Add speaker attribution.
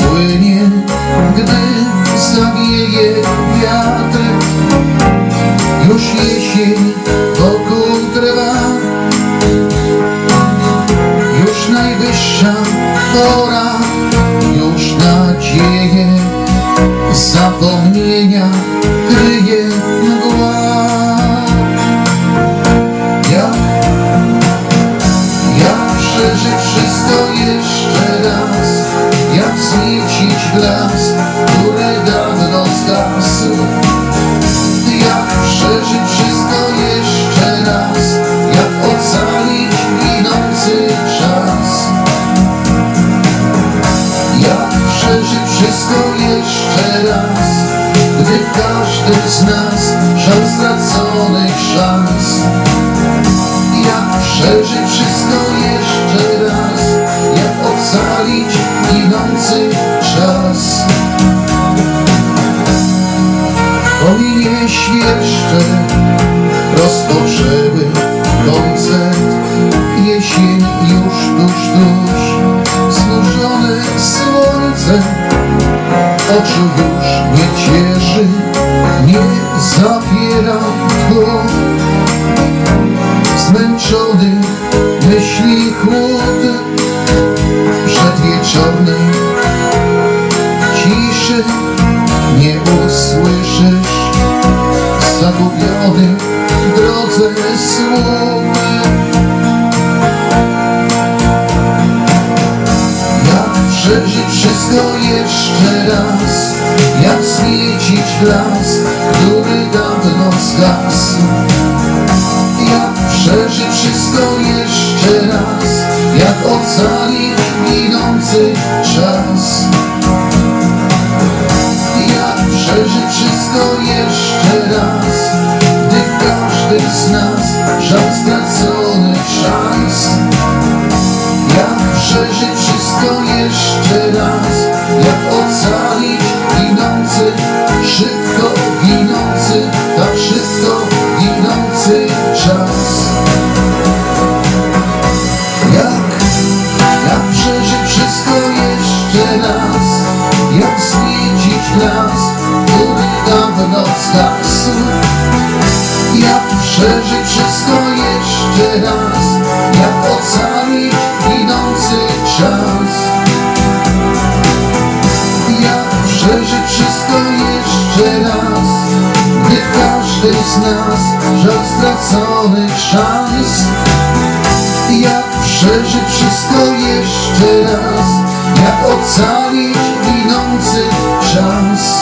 Speaker 1: płynie, gdy zawieje wiatr. Już jesień las, który dawno zgasł. Jak przeżyć wszystko jeszcze raz, jak ocalić ginący czas. Jak przeżyć wszystko jeszcze raz, gdy każdy z nas żal Pominie świerszcze, rozpoczęły koncert, jesień już tuż, tuż, znużone słońce, oczu już nie cieszy, nie zapiera tchu. Zmęczony myśli chłód przedwieczornej zagubiony w drodze. Jak przeżyć wszystko jeszcze raz, jak zniecić las, który dawno zgasł. Jak przeżyć wszystko jeszcze raz, jak ocalić ginący czas. Przeżyć wszystko jeszcze raz, jak ocalić ginący, szybko ginący, tak szybko ginący czas. Jak, jak przeżyć wszystko jeszcze raz, jak zniecić las, który dawno zgasł. Jak przeżyć wszystko jeszcze raz, każdy z nas żal straconych szans. Jak przeżyć wszystko jeszcze raz, jak ocalić ginący czas.